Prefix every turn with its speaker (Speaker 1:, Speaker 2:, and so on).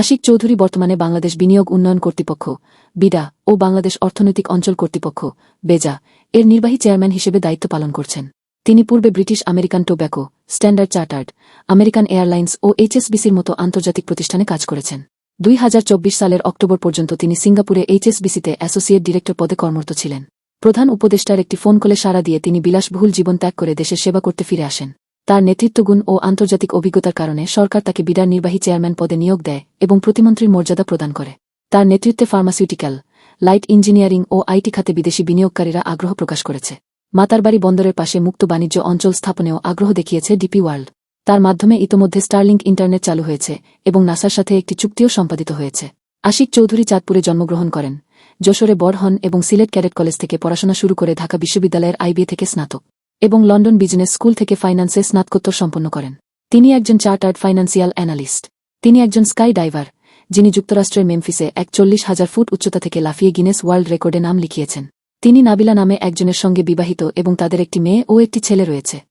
Speaker 1: আশিক চৌধুরী বর্তমানে বাংলাদেশ বিনিয়োগ উন্নয়ন কর্তৃপক্ষ, বিডা ও বাংলাদেশ অর্থনৈতিক অঞ্চল কর্তৃপক্ষ, বেজা, এর নির্বাহী চেয়ারম্যান হিসেবে দায়িত্ব পালন করছেন। তিনি পূর্বে British American Tobacco, Standard Chartered, American Airlines ও এইচএসবিসির মতো আন্তর্জাতিক প্রতিষ্ঠানে কাজ করেছেন। দুই হাজার চব্বিশ সালের অক্টোবর পর্যন্ত তিনি সিঙ্গাপুরে এইচএসবিসিতে অ্যাসোসিয়েট ডিরেক্টর পদে কর্মরত ছিলেন। প্রধান উপদেষ্টার একটি ফোন কলে সাড়া দিয়ে তিনি বিলাসবহুল জীবন ত্যাগ করে দেশের সেবা করতে ফিরে আসেন। তার নেতৃত্বগুণ ও আন্তর্জাতিক অভিজ্ঞতার কারণে সরকার তাকে বিডার নির্বাহী চেয়ারম্যান পদে নিয়োগ দেয় এবং প্রতিমন্ত্রীর মর্যাদা প্রদান করে। তার নেতৃত্বে ফার্মাসিউটিক্যাল, লাইট ইঞ্জিনিয়ারিং ও আইটি খাতে বিদেশি বিনিয়োগকারীরা আগ্রহ প্রকাশ করেছে। মাতারবাড়ি বন্দরের পাশে মুক্ত বাণিজ্য অঞ্চল স্থাপনেও আগ্রহ দেখিয়েছে ডিপি ওয়ার্ল্ড। তার মাধ্যমে ইতোমধ্যে স্টারলিংক ইন্টারনেট চালু হয়েছে এবং নাসার সাথে একটি চুক্তিও সম্পাদিত হয়েছে। আশিক চৌধুরী চাঁদপুরে জন্মগ্রহণ করেন, যশোরে বড় হন এবং সিলেট ক্যাডেট কলেজ থেকে পড়াশোনা শুরু করে ঢাকা বিশ্ববিদ্যালয়ের আইবিএ থেকে স্নাতক। এবং লন্ডন বিজনেস স্কুল থেকে ফাইন্যান্সে স্নাতকোত্তর সম্পন্ন করেন। তিনি একজন চার্টার্ড ফাইন্যান্সিয়াল অ্যানালিস্ট। তিনি একজন স্কাই ডাইভার যিনি যুক্তরাষ্ট্রের মেমফিসে এক চল্লিশ হাজার ফুট উচ্চতা থেকে লাফিয়ে গিনেস ওয়ার্ল্ড রেকর্ডে নাম লিখিয়েছেন। তিনি নাবিলা নামে একজনের সঙ্গে বিবাহিত এবং তাদের একটি মেয়ে ও একটি ছেলে রয়েছে।